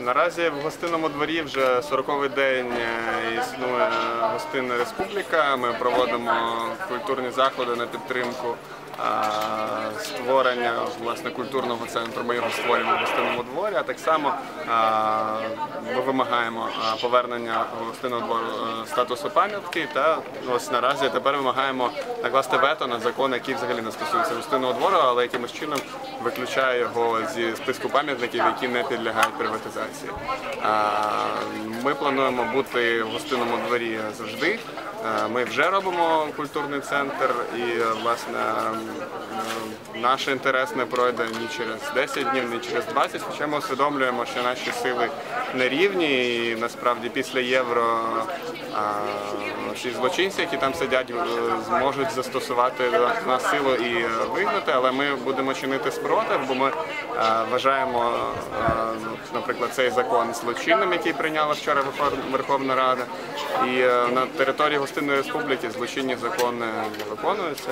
Наразі в гостинному дворі вже 40-й день е, існує гостинна республіка. Ми проводимо культурні заходи на підтримку е, створення власне культурного центру. Ми його створюємо в гостинному дворі. А так само е, вимагаємо е, повернення гостинного двору е, статусу пам'ятки. Та ось наразі тепер вимагаємо накласти вето на закон, який взагалі не стосується гостинного двору, але якимось чином виключає його зі списку пам'ятників, які не підлягають приватизації. Плануємо бути в гостинному дворі завжди. Ми вже робимо культурний центр, і е, власне е, наш інтерес не пройде ні через 10 днів, ні через 20, хоча ми усвідомлюємо, що наші сили не рівні, і насправді після євро всі злочинці, які там сидять, е, зможуть застосувати нас силу і е, вигнати, але ми будемо чинити спротив, бо ми е, вважаємо, е, наприклад, цей закон злочинним, який прийняла вчора Верховна Рада, і е, на території гостинної республіки злочинні закони не виконуються.